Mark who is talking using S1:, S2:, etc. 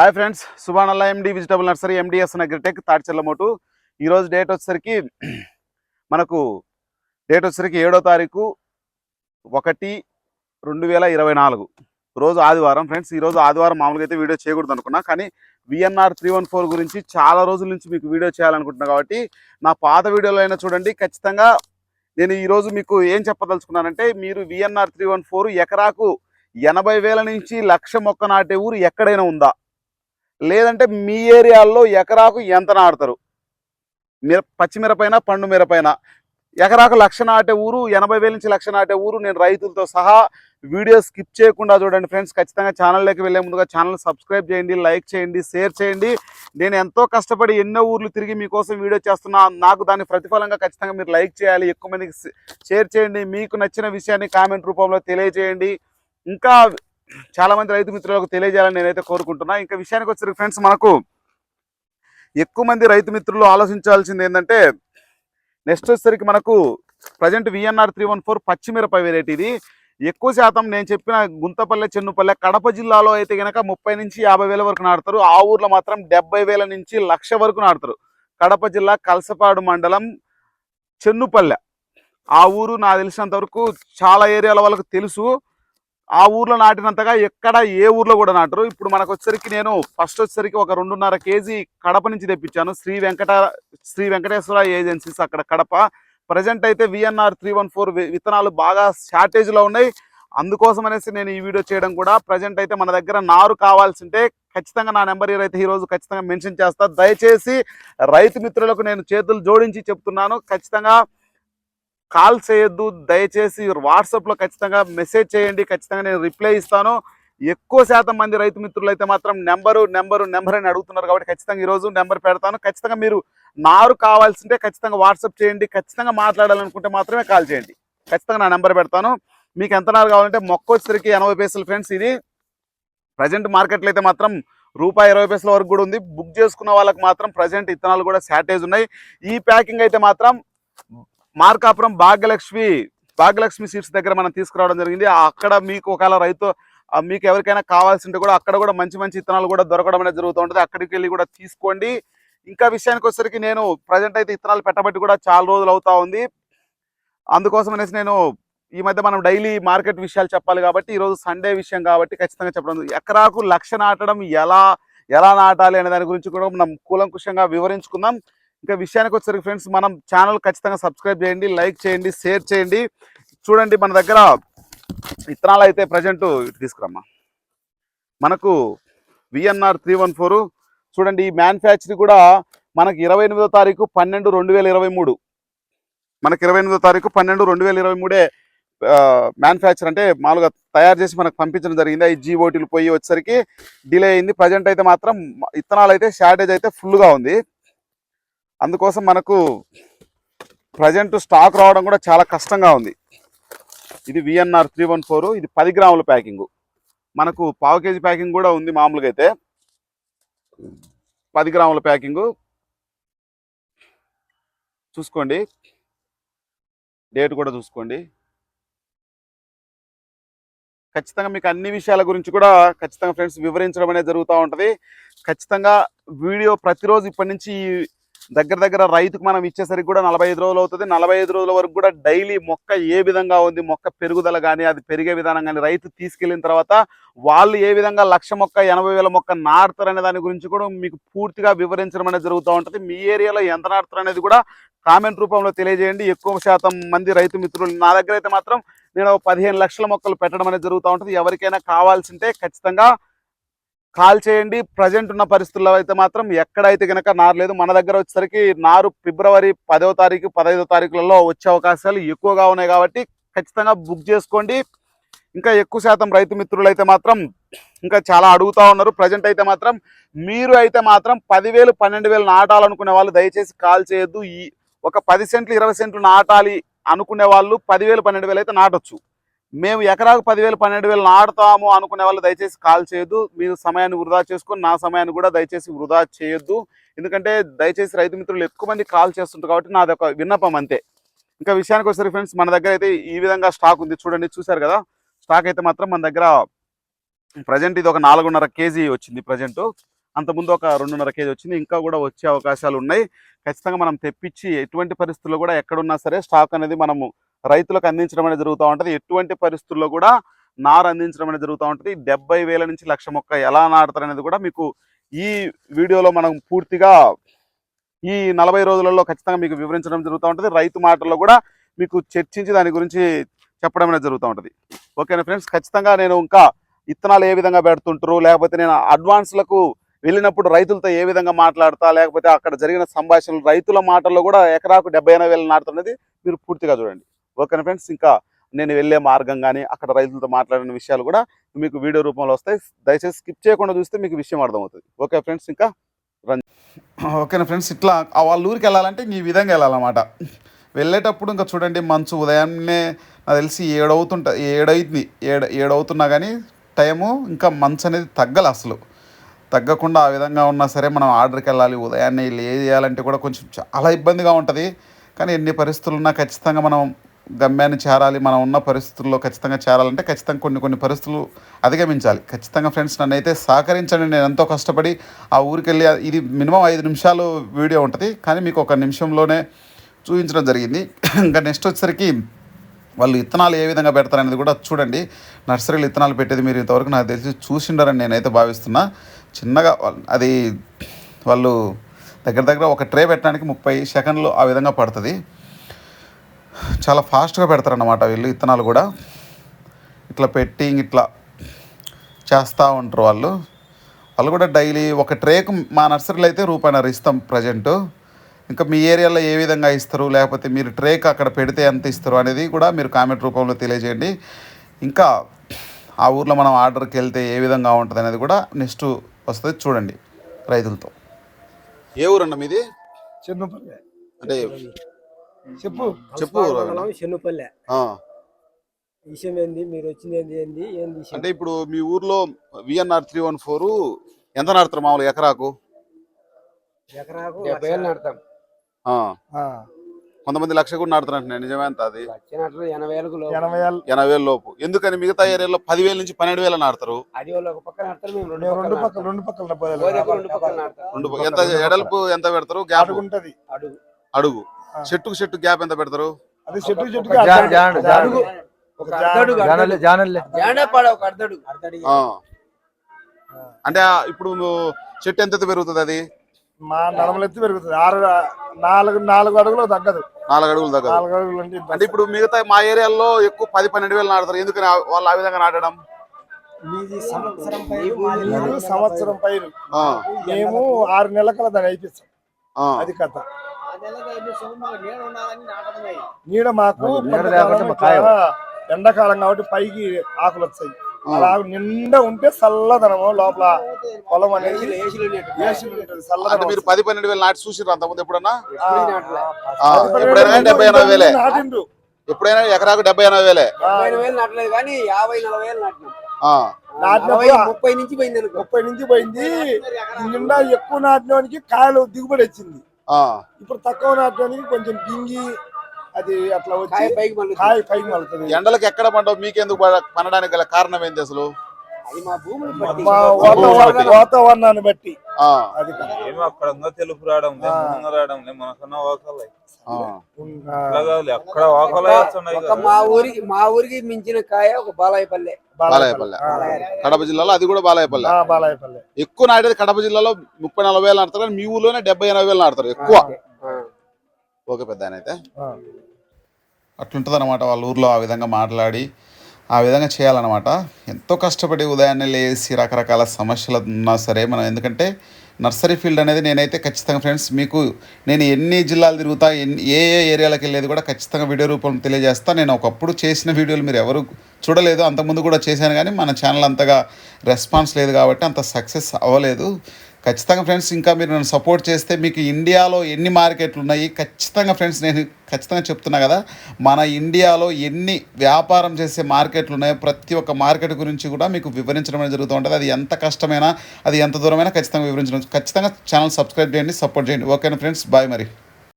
S1: Hi friends సుభానల్లా MD vegetable nursery MDS agritech Tadichellamotu. ఈరోజు date వచ్చేసరికి మనకు డేట్ వచ్చేసరికి ఏడో తారీఖు ఒకటి రెండు వేల ఇరవై నాలుగు. రోజు ఆదివారం ఫ్రెండ్స్ ఈరోజు ఆదివారం మామూలుగా అయితే వీడియో చేయకూడదు అనుకున్నా కానీ విఎన్ఆర్ త్రీ వన్ ఫోర్ గురించి చాలా రోజుల నుంచి మీకు వీడియో చేయాలనుకుంటున్నా కాబట్టి నా పాత వీడియోలో అయినా చూడండి. ఖచ్చితంగా నేను ఈరోజు మీకు ఏం చెప్పదలుచుకున్నానంటే మీరు విఎన్ఆర్ త్రీ వన్ ఫోర్ ఎకరాకు ఎనభై వేల నుంచి లక్ష మొక్క నాటే ఊరు ఎక్కడైనా ఉందా? లేదంటే మీ ఏరియాల్లో ఎకరాకు ఎంత నాడతారు మిర పచ్చిమిరపైన పండు మిరపైన? ఎకరాకు లక్ష నాటే ఊరు ఎనభై వేల నుంచి లక్ష నాటే ఊరు నేను రైతులతో సహా వీడియో స్కిప్ చేయకుండా చూడండి ఫ్రెండ్స్. ఖచ్చితంగా ఛానల్లోకి వెళ్ళే ముందుగా ఛానల్ సబ్స్క్రైబ్ చేయండి లైక్ చేయండి షేర్ చేయండి. నేను ఎంతో కష్టపడి ఎన్నో ఊర్లు తిరిగి మీకోసం వీడియో చేస్తున్నా. నాకు దాని ప్రతిఫలంగా ఖచ్చితంగా మీరు లైక్ చేయాలి ఎక్కువ మందికి షేర్ చేయండి. మీకు నచ్చిన విషయాన్ని కామెంట్ రూపంలో తెలియజేయండి. ఇంకా చాలా మంది రైతు మిత్రులకు తెలియజేయాలని నేనైతే కోరుకుంటున్నా. ఇంకా విషయానికి వచ్చేసరికి ఫ్రెండ్స్ మనకు ఎక్కువ మంది రైతు మిత్రులు ఆలోచించాల్సింది ఏంటంటే నెక్స్ట్ వచ్చేసరికి మనకు present VNR three one four పచ్చిమిరపై variety ఇది. ఎక్కువ శాతం నేను చెప్పిన గుంతపల్లె చెన్నుపల్లె కడప జిల్లాలో అయితే కనుక ముప్పై నుంచి యాభై వేల వరకు నాడతారు ఆ ఊర్లో మాత్రం డెబ్బై వేల నుంచి లక్ష వరకు నాడతారు కడప జిల్లా కలసపాడు మండలం చెన్నుపల్లె. ఆ ఊరు నాకు తెలిసినంత వరకు చాలా ఏరియాల వాళ్ళకు తెలుసు. ఆ ఊర్లో నాటినంతగా ఎక్కడ ఏ ఊర్లో కూడా నాటరు. ఇప్పుడు మనకు వచ్చేసరికి నేను ఫస్ట్ వచ్చేసరికి ఒక రెండున్నర కేజీ కడప నుంచి తెప్పించాను. శ్రీ వెంకట శ్రీ వెంకటేశ్వర ఏజెన్సీస్ అక్కడ కడప. ప్రజెంట్ అయితే విఎన్ఆర్ త్రీ వన్ ఫోర్ విత్తనాలు బాగా షార్టేజ్లో ఉన్నాయి. అందుకోసం అనేసి నేను ఈ వీడియో చేయడం కూడా. ప్రజెంట్ అయితే మన దగ్గర నారు కావాల్సింటే ఖచ్చితంగా నా నెంబర్ అయితే ఈరోజు ఖచ్చితంగా మెన్షన్ చేస్తా. దయచేసి రైతు మిత్రులకు నేను చేతులు జోడించి చెప్తున్నాను. ఖచ్చితంగా కాల్ చేయొద్దు దయచేసి వాట్సాప్లో ఖచ్చితంగా మెసేజ్ చేయండి ఖచ్చితంగా నేను రిప్లై ఇస్తాను. ఎక్కువ శాతం మంది రైతు మిత్రులు అయితే మాత్రం నెంబరు నెంబరు నెంబర్ అని అడుగుతున్నారు కాబట్టి ఖచ్చితంగా ఈరోజు నెంబర్ పెడతాను. ఖచ్చితంగా మీరు నారు కావాల్సింటే ఖచ్చితంగా వాట్సాప్ చేయండి ఖచ్చితంగా మాట్లాడాలనుకుంటే మాత్రమే కాల్ చేయండి. ఖచ్చితంగా నా నెంబర్ పెడతాను. మీకు ఎంత నారు కావాలంటే మొక్క వచ్చేసరికి ఎనభై పైసలు ఫ్రెండ్స్ ఇది. ప్రజెంట్ మార్కెట్లో అయితే మాత్రం రూపాయి ఇరవై పైసల వరకు కూడా ఉంది. బుక్ చేసుకున్న వాళ్ళకి మాత్రం ప్రజెంట్ ఇత్తనాలు కూడా షార్టేజ్ ఉన్నాయి. ఈ ప్యాకింగ్ అయితే మాత్రం మార్కాపురం భాగ్యలక్ష్మి భాగ్యలక్ష్మి సీట్స్ దగ్గర మనం తీసుకురావడం జరిగింది. అక్కడ మీకు ఒకవేళ రైతు మీకు ఎవరికైనా కావాల్సి ఉంటే కూడా అక్కడ కూడా మంచి మంచి ఇత్తనాలు కూడా దొరకడం అనేది జరుగుతూ ఉంటుంది. అక్కడికి వెళ్ళి కూడా తీసుకోండి. ఇంకా విషయానికి వచ్చేసరికి నేను ప్రజెంట్ అయితే ఇత్తనాలు పెట్టబట్టి కూడా చాలా రోజులు అవుతా ఉంది. అందుకోసం అనేసి నేను ఈ మధ్య మనం డైలీ మార్కెట్ విషయాలు చెప్పాలి కాబట్టి ఈరోజు సండే విషయం కాబట్టి ఖచ్చితంగా చెప్పడం ఎకరాకు లక్ష నాటడం ఎలా ఎలా నాటాలి అనే దాని గురించి కూడా మనం కూలంకుషంగా వివరించుకుందాం. ఇంకా విషయానికి వచ్చేసరికి ఫ్రెండ్స్ మనం ఛానల్ ఖచ్చితంగా సబ్స్క్రైబ్ చేయండి లైక్ చేయండి షేర్ చేయండి. చూడండి మన దగ్గర విత్తనాలు అయితే ప్రజెంట్ తీసుకురమ్మా. మనకు విఎన్ఆర్ త్రీ వన్ ఫోర్ చూడండి ఈ మ్యానుఫ్యాక్చర్ కూడా మనకి ఇరవై ఎనిమిదో తారీఖు పన్నెండు రెండు వేల ఇరవై మూడు. మనకి ఇరవై ఎనిమిదో తారీఖు పన్నెండు రెండు వేల ఇరవై మూడే మ్యానుఫ్యాక్చర్ అంటే మామూలుగా తయారు చేసి మనకు పంపించడం జరిగింది. ఈ జీఓటీలు పోయి వచ్చేసరికి డిలే అయింది. ప్రజెంట్ అయితే మాత్రం ఇత్తనాలు అయితే షార్టేజ్ అయితే ఫుల్గా ఉంది. అందుకోసం మనకు ప్రజెంట్ స్టాక్ రావడం కూడా చాలా కష్టంగా ఉంది. ఇది విఎన్ఆర్ త్రీ వన్ ఫోర్ ఇది పది గ్రాముల ప్యాకింగ్. మనకు పావు కేజీ ప్యాకింగ్ కూడా ఉంది మామూలుగా అయితే. పది గ్రాముల ప్యాకింగ్. చూసుకోండి. డేట్ కూడా చూసుకోండి. ఖచ్చితంగా మీకు అన్ని విషయాల గురించి కూడా ఖచ్చితంగా ఫ్రెండ్స్ వివరించడం అనేది జరుగుతూ ఉంటుంది. ఖచ్చితంగా వీడియో ప్రతిరోజు ఇప్పటి నుంచి దగ్గర దగ్గర రైతుకు మనం ఇచ్చేసరికి కూడా నలభై రోజులు అవుతుంది. నలభై ఐదు రోజుల వరకు కూడా డైలీ మొక్క ఏ విధంగా ఉంది మొక్క పెరుగుదల కానీ అది పెరిగే విధానం కానీ రైతు తీసుకెళ్ళిన తర్వాత వాళ్ళు ఏ విధంగా లక్ష మొక్క ఎనభై వేల మొక్క నాటుతారనే దాని గురించి కూడా మీకు పూర్తిగా వివరించడం అనేది జరుగుతూ ఉంటుంది. మీ ఏరియాలో ఎంత నాటుతారు అనేది కూడా కామెంట్ రూపంలో తెలియజేయండి. ఎక్కువ శాతం మంది రైతు మిత్రులు నా దగ్గర అయితే మాత్రం నేను ఒక పదిహేను లక్షల మొక్కలు పెట్టడం అనేది జరుగుతూ ఉంటుంది. ఎవరికైనా కావాల్సింటే ఖచ్చితంగా కాల్ చేయండి. ప్రజెంట్ ఉన్న పరిస్థితుల్లో అయితే మాత్రం ఎక్కడైతే కనుక నారు లేదు మన దగ్గర వచ్చేసరికి నారు ఫిబ్రవరి పదో తారీఖు పదహైదో తారీఖులలో వచ్చే అవకాశాలు ఎక్కువగా ఉన్నాయి కాబట్టి ఖచ్చితంగా బుక్ చేసుకోండి. ఇంకా ఎక్కువ శాతం రైతు మిత్రులు అయితే మాత్రం ఇంకా చాలా అడుగుతా ఉన్నారు. ప్రజెంట్ అయితే మాత్రం మీరు అయితే మాత్రం పదివేలు పన్నెండు వేలు నాటాలనుకునే వాళ్ళు దయచేసి కాల్ చేయొద్దు. ఈ ఒక పది సెంట్లు ఇరవై సెంట్లు నాటాలి అనుకునే వాళ్ళు పదివేలు పన్నెండు వేలు అయితే నాటొచ్చు. మేము ఎకరాకు పదివేలు పన్నెండు వేలు నాడుతాము అనుకునే వాళ్ళు దయచేసి కాల్ చేయొద్దు. మీరు సమయాన్ని వృధా చేసుకొని నా సమయాన్ని కూడా దయచేసి వృధా చేయొద్దు. ఎందుకంటే దయచేసి రైతు మిత్రులు ఎక్కువ మంది కాల్ చేస్తుంటారు కాబట్టి నాది ఒక విన్నపం అంతే. ఇంకా విషయానికి వచ్చేసరికి ఫ్రెండ్స్ మన దగ్గర అయితే ఈ విధంగా స్టాక్ ఉంది. చూడండి చూశారు కదా? స్టాక్ అయితే మాత్రం మన దగ్గర ప్రజెంట్ ఇది ఒక నాలుగున్నర కేజీ వచ్చింది ప్రజెంట్ అంతకుముందు ఒక రెండున్నర కేజీ వచ్చింది. ఇంకా కూడా వచ్చే అవకాశాలు ఉన్నాయి. ఖచ్చితంగా మనం తెప్పించి ఎటువంటి పరిస్థితుల్లో కూడా ఎక్కడున్నా సరే స్టాక్ అనేది మనము రైతులకు అందించడం అనేది జరుగుతూ ఉంటుంది. ఎటువంటి పరిస్థితుల్లో కూడా నారు అందించడం అనేది జరుగుతూ ఉంటుంది. డెబ్బై వేల నుంచి లక్ష మొక్క ఎలా నాటుతారు అనేది కూడా మీకు ఈ వీడియోలో మనం పూర్తిగా ఈ నలభై రోజులలో ఖచ్చితంగా మీకు వివరించడం జరుగుతూ ఉంటుంది. రైతు మాటల్లో కూడా మీకు చర్చించి దాని గురించి చెప్పడం అనేది జరుగుతూ ఉంటుంది. ఓకేనా ఫ్రెండ్స్? ఖచ్చితంగా నేను ఇంకా ఇత్తనాలు ఏ విధంగా పెడుతుంటారు? లేకపోతే నేను అడ్వాన్స్లకు వెళ్ళినప్పుడు రైతులతో ఏ విధంగా మాట్లాడతా? లేకపోతే అక్కడ జరిగిన సంభాషణలు రైతుల మాటల్లో కూడా ఎకరాకు డెబ్బై ఎనభై వేలు నాటుతున్నది మీరు పూర్తిగా చూడండి. ఓకేనా ఫ్రెండ్స్ ఇంకా నేను వెళ్ళే మార్గం కానీ అక్కడ రైతులతో మాట్లాడిన విషయాలు కూడా మీకు వీడియో రూపంలో వస్తాయి. దయచేసి స్కిప్ చేయకుండా చూస్తే మీకు విషయం అర్థమవుతుంది. ఓకే ఫ్రెండ్స్ ఇంకా రన్ ఓకేనా ఫ్రెండ్స్ ఇట్లా వాళ్ళ ఊరికి వెళ్ళాలంటే ఈ విధంగా వెళ్ళాలన్నమాట. వెళ్ళేటప్పుడు ఇంకా చూడండి మంచు ఉదయాన్నే నాకు తెలిసి ఏడవుతుంట ఏడైంది ఏడు ఏడవుతున్నా కానీ టైము ఇంకా మంచు అనేది తగ్గలు అసలు. తగ్గకుండా ఆ విధంగా ఉన్నా సరే మనం ఆర్డర్కి వెళ్ళాలి ఉదయాన్నే లే చేయాలంటే కూడా కొంచెం చాలా ఇబ్బందిగా ఉంటుంది. కానీ ఎన్ని పరిస్థితులు ఉన్నా ఖచ్చితంగా మనం గమ్యాన్ని చేరాలి మనం ఉన్న పరిస్థితుల్లో ఖచ్చితంగా చేరాలంటే ఖచ్చితంగా కొన్ని కొన్ని పరిస్థితులు అధిగమించాలి. ఖచ్చితంగా ఫ్రెండ్స్ నన్ను అయితే సహకరించండి నేను ఎంతో కష్టపడి ఆ ఊరికి వెళ్ళి ఇది మినిమం ఐదు నిమిషాలు వీడియో ఉంటుంది కానీ మీకు ఒక నిమిషంలోనే చూపించడం జరిగింది. ఇంకా నెక్స్ట్ వచ్చేసరికి వాళ్ళు ఇత్తనాలు ఏ విధంగా పెడతారు అనేది కూడా చూడండి. నర్సరీలు ఇత్తనాలు పెట్టేది మీరు ఇంతవరకు నాకు తెలిసి చూసిండారని నేనైతే భావిస్తున్నా. చిన్నగా అది వాళ్ళు దగ్గర దగ్గర ఒక ట్రే పెట్టడానికి ముప్పై సెకండ్లు ఆ విధంగా పడుతుంది. చాలా ఫాస్ట్గా పెడతారన్నమాట వీళ్ళు ఇత్తనాలు కూడా. ఇట్లా పెట్టి ఇట్లా చేస్తూ ఉంటారు వాళ్ళు. వాళ్ళు కూడా డైలీ ఒక ట్రేకు మా నర్సరీలో అయితే రూపాయిన్నర ఇస్తాం ప్రజెంటు. ఇంకా మీ ఏరియాలో ఏ విధంగా ఇస్తారు? లేకపోతే మీరు ట్రేక్ అక్కడ పెడితే ఎంత ఇస్తారు? అనేది కూడా మీరు కామెంట్ రూపంలో తెలియజేయండి. ఇంకా ఆ ఊర్లో మనం ఆర్డర్కి వెళ్తే ఏ విధంగా ఉంటుంది అనేది కూడా నెక్స్ట్ వస్తుంది చూడండి రైతులతో. ఏ ఊరన్న మీది?
S2: చెన్నుపల్లె.
S1: అంటే
S2: చెప్పు.
S1: చెప్పు
S3: చెన్నుపల్లె.
S1: ఆ,
S3: విషయం ఏంది? మీరు వచ్చింది ఏంది? ఏంది ఏంది విషయం?
S1: అంటే ఇప్పుడు మీ ఊర్లో విఎన్ఆర్ త్రీ వన్ ఫోర్ ఎంత నడుస్తారు మామూలు ఎకరాకు?
S3: ఎకరాకు
S4: డెబ్బై ఏళ్ళు నడతాం
S1: ఆ,
S2: ఆ,
S1: కొంతమంది లక్ష కూడా నాడుతున్నారు నిజమే అంత అది.
S4: ఎనభై
S1: వేల లోపు. ఎందుకని మిగతా ఏరియాలో పదివేల నుంచి పన్నెండు వేల నాడతారు
S4: అది వాళ్ళు ఒక పక్కన నడతారు మేము రెండు
S1: ఎంత ఎడల్పు ఎంత పెడతారు? గ్యాప్?
S4: అడుగు.
S1: చెట్టుకు చెట్టు గ్యాప్ ఎంత పెడతారు. అంటే ఇప్పుడు చెట్టు ఎంత పెరుగుతుంది అది?
S2: మా నడమలు ఎత్తి పెరుగుతుంది. ఆరు నాలుగు నాలుగు అడుగులు తగ్గదు.
S1: నాలుగు అడుగులు దగ్గర
S2: నాలుగు అడుగులు అంటే
S1: ఇప్పుడు మిగతా మా ఏరియాలో ఎక్కువ పది పన్నెండు వేలు నాడతారు ఎందుకని వాళ్ళు ఆ విధంగా నాటడం?
S3: మీది సంవత్సరం పై
S4: ఈ భూమి
S2: నీరు సంవత్సరం పైరు
S1: ఆ,
S2: మేము ఆరు నెలల కల దాన్ని అయిపిస్తాం.
S1: ఆ.
S2: అది కథ. నీడ మాకు ఎండాకాలం కాబట్టి పైకి ఆకులు వస్తాయి అలా నిండా ఉంటే చల్లదనము లోపల పొలం అనేది చల్లదనం
S1: మీరు పది పన్నెండు వేలు నాటి చూసిర్రు అంతకుముందు ఎప్పుడన్నా. ఎప్పుడైనా డెబ్బై ఎనభై వేలే.
S2: నాటిండ్రు.
S1: ఎప్పుడైనా ఎకరాకు డెబ్బై ఎనభై వేలే.
S4: నాటలేదు కానీ యాభై నలభై వేలు నాటినాం. ముప్పై నుంచి పోయింది
S2: ముప్పై నుంచి పోయింది. నిండా ఎక్కువ నాటినోనికి కాయలు దిగుబడి వచ్చింది. ఇప్పుడు తక్కువ నాటినోనికి కొంచెం గింగి అది అట్లా వచ్చి
S4: పైకి
S2: కాయ
S1: ఎండలకు ఎక్కడ పండవు? మీకెందుకు పండడానికి గల కారణం ఏంటి అసలు?
S2: వాతావరణాన్ని బట్టి.
S1: ఆ,
S2: అది కాదు.
S5: ఏమి అక్కడ ఉందో తెలుపు రావడం రావడం మనకన్నా వాకలే. అక్కడ
S4: మా ఊరికి మా ఊరికి మించిన కాయ ఒక బాలాయపల్లె
S1: బాలాయపల్లె కడప జిల్లాలో అది కూడా బాలాయపల్లె
S2: ఆ, బాలాయపల్లి
S1: ఎక్కువ నాటేది కడప జిల్లాలో ముప్పై నలభై వేలు నాడతారు కానీ మీ ఊర్లోనే డెబ్బై ఎనభై వేలు నాడతారు ఎక్కువ. ఓకే. పెద్ద అయితే. అట్లుంటుంది అనమాట వాళ్ళ ఊర్లో ఆ విధంగా మాట్లాడి ఆ విధంగా చేయాలన్నమాట. ఎంతో కష్టపడి ఉదయాన్నే లేచి రకరకాల సమస్యలు ఉన్నా సరే మనం ఎందుకంటే నర్సరీ ఫీల్డ్ అనేది నేనైతే ఖచ్చితంగా ఫ్రెండ్స్ మీకు నేను ఎన్ని జిల్లాలు తిరుగుతా ఎన్ని ఏ ఏ ఏరియాలకు వెళ్ళేది కూడా ఖచ్చితంగా వీడియో రూపంలో తెలియజేస్తా. నేను ఒకప్పుడు చేసిన వీడియోలు మీరు ఎవరు చూడలేదు అంతకుముందు కూడా చేశాను కానీ మన ఛానల్ అంతగా రెస్పాన్స్ లేదు కాబట్టి అంత సక్సెస్ అవ్వలేదు. ఖచ్చితంగా ఫ్రెండ్స్ ఇంకా మీరు నన్ను సపోర్ట్ చేస్తే మీకు ఇండియాలో ఎన్ని మార్కెట్లు ఉన్నాయి? ఖచ్చితంగా ఫ్రెండ్స్ నేను ఖచ్చితంగా చెప్తున్నా కదా మన ఇండియాలో ఎన్ని వ్యాపారం చేసే మార్కెట్లు ఉన్నాయో ప్రతి ఒక్క మార్కెట్ గురించి కూడా మీకు వివరించడం అనేది జరుగుతూ ఉంటుంది. అది ఎంత కష్టమైనా అది ఎంత దూరమైనా ఖచ్చితంగా వివరించడం. ఖచ్చితంగా ఛానల్ సబ్స్క్రైబ్ చేయండి సపోర్ట్ చేయండి. ఓకేనా ఫ్రెండ్స్? బాయ్ మరి.